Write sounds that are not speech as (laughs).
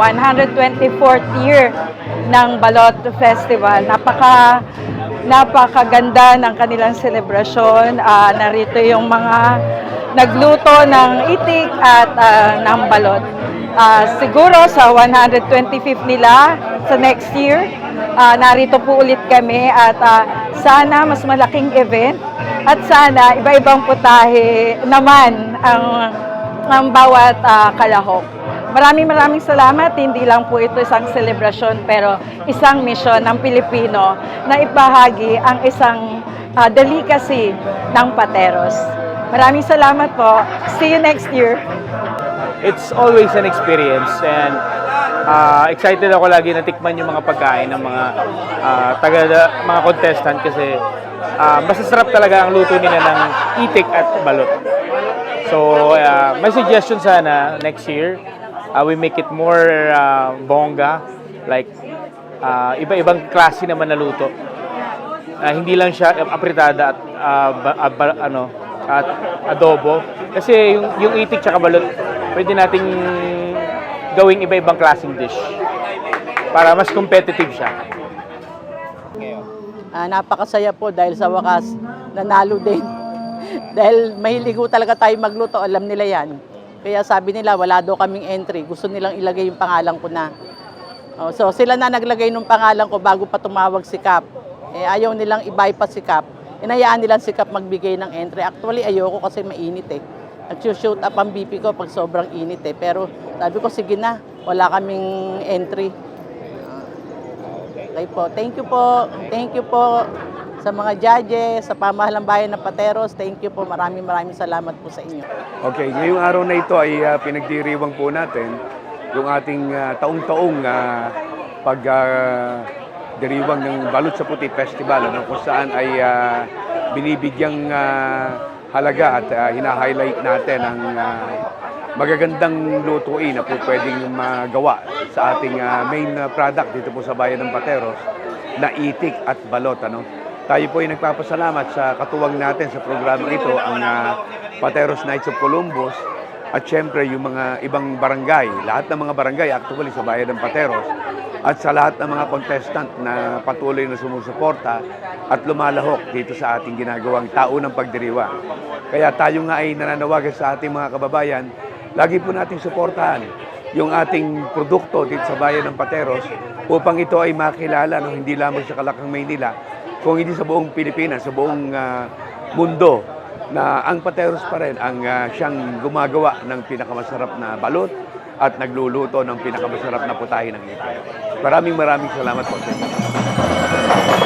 124th year ng Balot Festival. Napaka napakaganda ng kanilang selebrasyon. Ah, narito yung mga nagluto ng itik at ah, ng balot. Ah, siguro sa 125th nila sa next year, ah, narito po ulit kami at ah, sana mas malaking event at sana iba-ibang putahe naman ang ang bawat ah, kalahok. Maraming maraming salamat. Hindi lang po ito isang selebrasyon pero isang misyon ng Pilipino na ipahagi ang isang ah, delicacy ng Pateros. Maraming salamat po. See you next year. it's always an experience and uh, excited ako lagi na tikman yung mga pagkain ng mga uh, taga mga contestant kasi uh, masasarap talaga ang luto nila ng itik at balot. So, uh, my suggestion sana next year, uh, we make it more uh, bongga, like uh, iba-ibang klase naman na luto. Ah, hindi lang siya apritada at ah, ba- ah, ba- ano at adobo kasi yung yung itik tsaka balot pwede nating gawing iba-ibang klaseng dish para mas competitive siya. Ah, napakasaya po dahil sa wakas nanalo din. (laughs) dahil mahilig talaga tayo magluto, alam nila yan. Kaya sabi nila wala daw kaming entry, gusto nilang ilagay yung pangalan ko na. Oh, so sila na naglagay ng pangalan ko bago pa tumawag si Cap. Eh, ayaw nilang i-bypass si Cap. Inayaan nilang si Cap magbigay ng entry. Actually, ayoko kasi mainit eh. Nag-shoot up ang BP ko pag sobrang init eh. Pero sabi ko, sige na, wala kaming entry. Okay po. Thank you po. Thank you po sa mga judges, sa pamahalang bayan ng Pateros. Thank you po. Maraming maraming salamat po sa inyo. Okay, ngayong araw na ito ay ah, pinagdiriwang po natin yung ating ah, taong-taong ah, pag diriwang ng Balut sa Puti Festival ano, kung saan ay ah, binibigyang ah, halaga at ah, hina-highlight natin ang ah, magagandang lutuin na po pwedeng magawa sa ating ah, main product dito po sa bayan ng Pateros na itik at balot. Ano? Tayo po ay nagpapasalamat sa katuwang natin sa programa ito, ang ah, Pateros Knights of Columbus at syempre yung mga ibang barangay, lahat ng mga barangay actually sa bayan ng Pateros at sa lahat ng mga contestant na patuloy na sumusuporta at lumalahok dito sa ating ginagawang taunang pagdiriwa. Kaya tayo nga ay nananawagan sa ating mga kababayan, lagi po nating suportahan yung ating produkto dito sa bayan ng Pateros upang ito ay makilala no, hindi lamang sa Kalakang Maynila, kung hindi sa buong Pilipinas, sa buong ah, mundo na ang Pateros pa rin ang ah, siyang gumagawa ng pinakamasarap na balot at nagluluto ng pinakamasarap na putahe ng ito. Maraming maraming salamat po sa inyo.